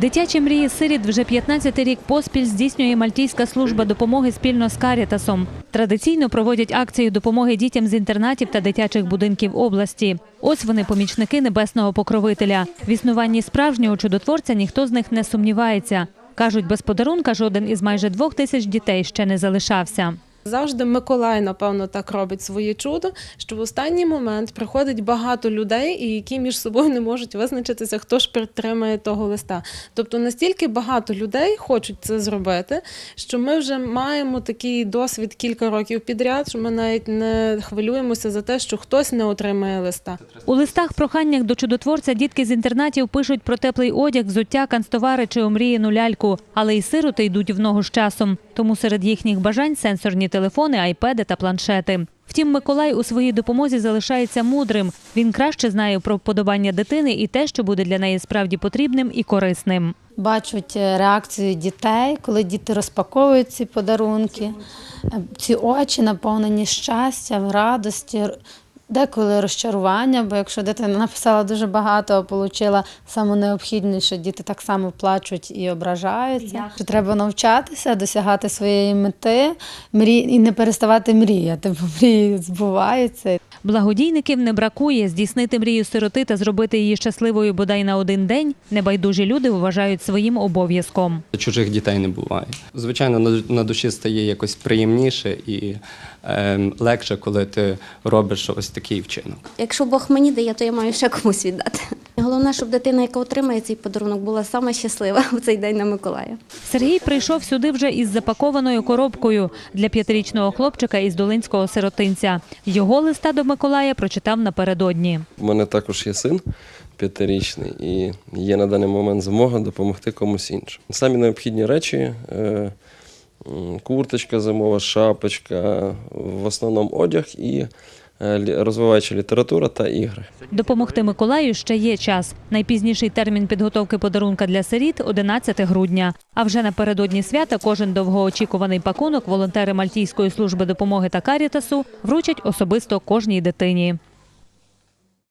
Дитячі мрії сиріт вже 15 рік поспіль здійснює Мальтійська служба допомоги спільно з Карітасом. Традиційно проводять акцію допомоги дітям з інтернатів та дитячих будинків області. Ось вони помічники небесного покровителя. В існуванні справжнього чудотворця ніхто з них не сумнівається. Кажуть, без подарунка жоден із майже двох тисяч дітей ще не залишався. Завжди Миколай, напевно, так робить своє чудо, що в останній момент приходить багато людей, і які між собою не можуть визначитися, хто ж підтримає того листа. Тобто настільки багато людей хочуть це зробити, що ми вже маємо такий досвід кілька років підряд, що ми навіть не хвилюємося за те, що хтось не отримає листа. У листах проханнях до чудотворця дітки з інтернатів пишуть про теплий одяг, взуття, канцтовари чи омріяну ляльку, але й сироти йдуть в ногу з часом. Тому серед їхніх бажань сенсорні телефони, айпеди та планшети. Втім, Миколай у своїй допомозі залишається мудрим. Він краще знає про вподобання дитини і те, що буде для неї справді потрібним і корисним. Бачать е, реакцію дітей, коли діти розпаковують ці подарунки. Е, Ці очі наповнені щастям, радості, деколи розчарування, бо якщо дитина написала дуже багато, а отримала саме необхідніше, діти так само плачуть і ображаються. Що треба навчатися, досягати своєї мети мрій, і не переставати мріяти, бо мрії збуваються. Благодійників не бракує здійснити мрію сироти та зробити її щасливою бодай на один день. Небайдужі люди вважають своїм обов'язком. Чужих дітей не буває. Звичайно, на, душі стає якось приємніше і е, легше, коли ти робиш ось такий вчинок. Якщо Бог мені дає, то я маю ще комусь віддати. Головне, щоб дитина, яка отримає цей подарунок, була сама щаслива в цей день на Миколая. Сергій прийшов сюди вже із запакованою коробкою для п'ятирічного хлопчика із долинського сиротинця. Його листа до Миколая прочитав напередодні. У мене також є син п'ятирічний, і є на даний момент змога допомогти комусь іншому. Самі необхідні речі: е, курточка зимова, шапочка, в основному одяг і розвиваюча література та ігри. Допомогти Миколаю ще є час. Найпізніший термін підготовки подарунка для сиріт 11 грудня. А вже напередодні свята кожен довгоочікуваний пакунок волонтери Мальтійської служби допомоги та Карітасу вручать особисто кожній дитині.